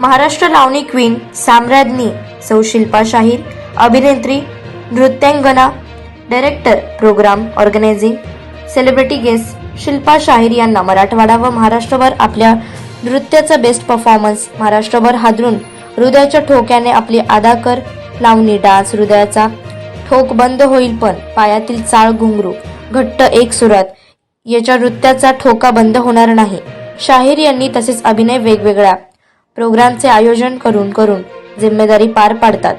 महाराष्ट्र लावणी queen साम्राज्ञी सौ शिल्पा शाहीर अभिनेत्री नृत्यांगना director program organizing celebrity guest Shilpa Shahir यांना मराठवाडा व महाराष्ट्रभर आपल्या नृत्याचा बेस्ट परफॉर्मन्स महाराष्ट्रभर हादरून हृदयाच्या ठोक्याने आपली अदाकर लावणी डान्स हृदयाचा ठोक बंद होईल पण पायातील चाळ घुंगरू घट्ट एक सुरात याच्या नृत्याचा ठोका बंद होणार नाही. शाहीर यांनी तसेच अभिनय वेगवेगळ्या प्रोग्रामचे आयोजन करून करून जिम्मेदारी पार पाडतात.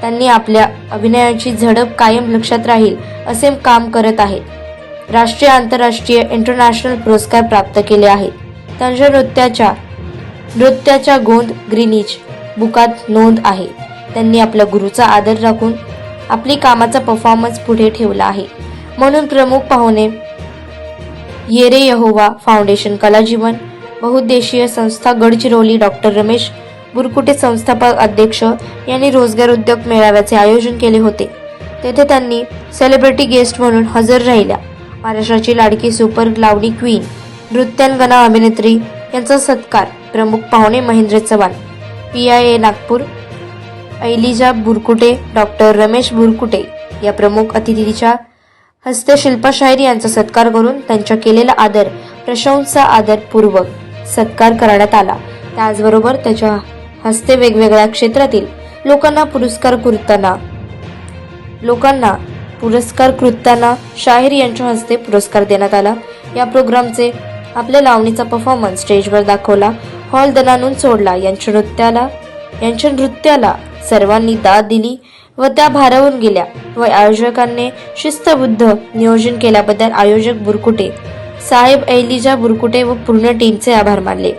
त्यांनी आपल्या अभिनयाची झडप कायम लक्षात राहील असे काम करत आहेत. राष्ट्रीय आंतरराष्ट्रीय इंटरनॅशनल पुरस्कार प्राप्त केले आहेत. त्यांच्या नृत्याच्या नृत्याच्या गोंद ग्रीनिच बुकात नोंद आहे. त्यांनी आपल्या गुरुचा आदर राखून आपली कामाचा परफॉर्मन्स पुढे ठेवला आहे. म्हणून प्रमुख पाहुणे येरे यहोवा फाउंडेशन कलाजीवन बहुद्देशीय संस्था गडचिरोली डॉक्टर रमेश बुरकुटे संस्थापक अध्यक्ष यांनी रोजगार उद्योग मेळाव्याचे आयोजन केले होते. तेथे त्यांनी सेलिब्रिटी गेस्ट म्हणून हजर राहिल्या. महाराष्ट्राची लाडकी सुपर लावणी क्वीन नृत्यांगना अभिनेत्री यांचा सत्कार प्रमुख पाहुणे Mahendra Chavan P I A Nagpur Eliza Burkute doctor Ramesh Burkute या प्रमुख अतिथीच्या हस्ते शिल्पा शाहीर यांचा सत्कार करून त्यांच्या केलेला आदर प्रशंसा आदरपूर्वक सत्कार करण्यात आला. त्याचबरोबर त्याच्या हस्ते वेगवेगळ्या क्षेत्रातील लोकांना पुरस्कार कृताना लोकांना पुरस्कार कृताना शाहीर यांच्या हस्ते पुरस्कार देण्यात आला. या प्रोग्रामचे आपल्या लावणीचा परफॉर्मन्स स्टेजवर दाखवला. हॉल दणानून सोडला. यांच्या नृत्याला यांच्या नृत्याला सर्वांनी दाद दिली व त्या भारावून गेल्या व आयोजकांनी शिस्तबुद्ध नियोजन केल्याबद्दल आयोजक बुरकुटे साहेब ऐलिजा बुरकुटे व पूर्ण टीमचे आभार मानले.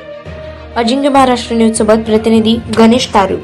अजिंक्य महाराष्ट्र न्यूज सोबत प्रतिनिधी गणेश तारू.